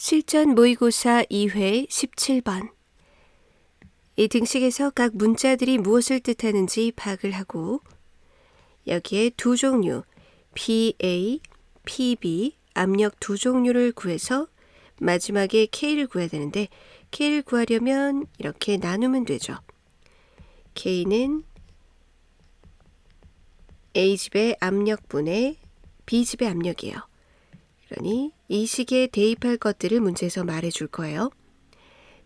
실전 모의고사 2회 17번. 이 등식에서 각 문자들이 무엇을 뜻하는지 파악을 하고 여기에 두 종류 PA, PB 압력 두 종류를 구해서 마지막에 K를 구해야 되는데 K를 구하려면 이렇게 나누면 되죠. K는 A집의 압력분의 B집의 압력이에요. 그러니 이 식에 대입할 것들을 문제에서 말해 줄 거예요.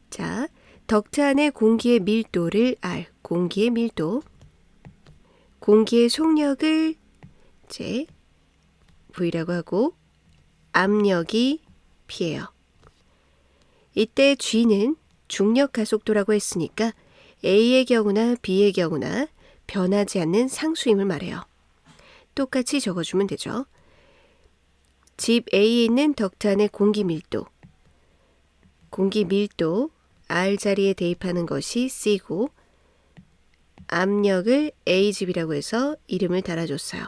자, 덕트 안의 공기의 밀도를 R, 공기의 밀도. 공기의 속력을 이제 V라고 하고 압력이 P예요. 이때 G는 중력 가속도라고 했으니까 A의 경우나 B의 경우나 변하지 않는 상수임을 말해요. 똑같이 적어주면 되죠. 집 A에 있는 덕트 안의 공기 밀도. 공기 밀도 R 자리에 대입하는 것이 C고 압력을 A집이라고 해서 이름을 달아줬어요.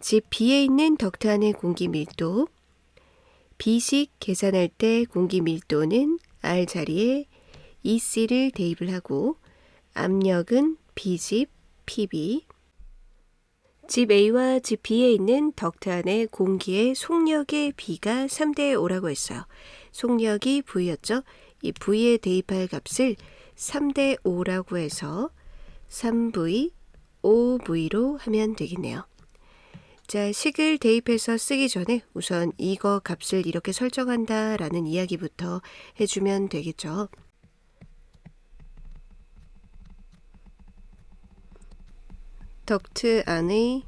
집 B에 있는 덕트 안의 공기 밀도. B식 계산할 때 공기 밀도는 R 자리에 EC를 대입을 하고 압력은 B집 PB. 집 A와 집 B에 있는 덕트 안의 공기의 속력의 B가 3대 5라고 했어요. 속력이 V였죠. 이 V에 대입할 값을 3대 5라고 해서 3V, 5V로 하면 되겠네요. 자, 식을 대입해서 쓰기 전에 우선 이거 값을 이렇게 설정한다 라는 이야기부터 해주면 되겠죠. 덕트 안의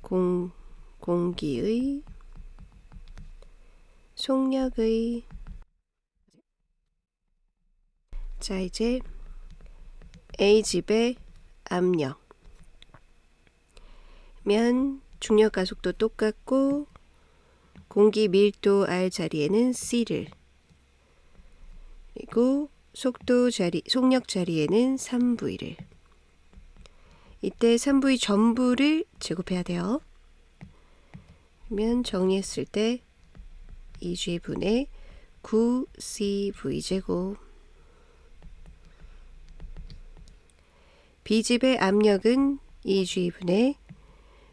공, 공기의 속력의 자 이제 A집의 압력. 면 중력 가속도 똑같고 공기 밀도 R 자리에는 C를. 그리고 속도 자리 속력 자리에는 3V를 이때 3V 전부를 제곱해야 돼요. 그러면 정리했을 때 2G분의 9CV 제곱. B집의 압력은 2G분의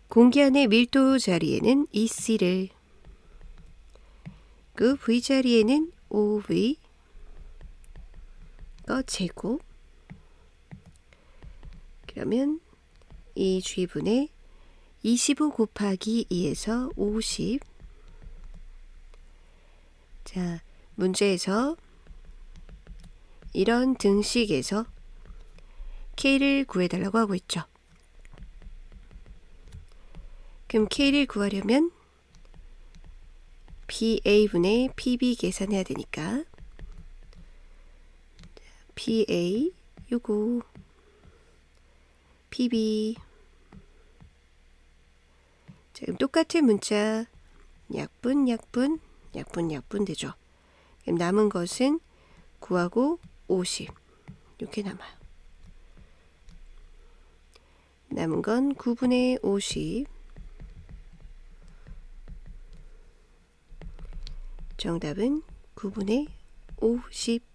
공기 안의 밀도 자리에는 EC를. 그 V 자리에는 OV 거 제곱. 그러면 2G분의 25 곱하기 2에서 50 자, 문제에서 이런 등식에서 K를 구해달라고 하고 있죠. 그럼 K를 구하려면 PA분의 PB 계산해야 되니까 PA 요거 PB 자, 그럼 똑같은 문자 약분 약분 약분 약분 되죠. 그럼 남은 것은 9하고 50 이렇게 남아요. 남은 건 9분의 50 정답은 9분의 50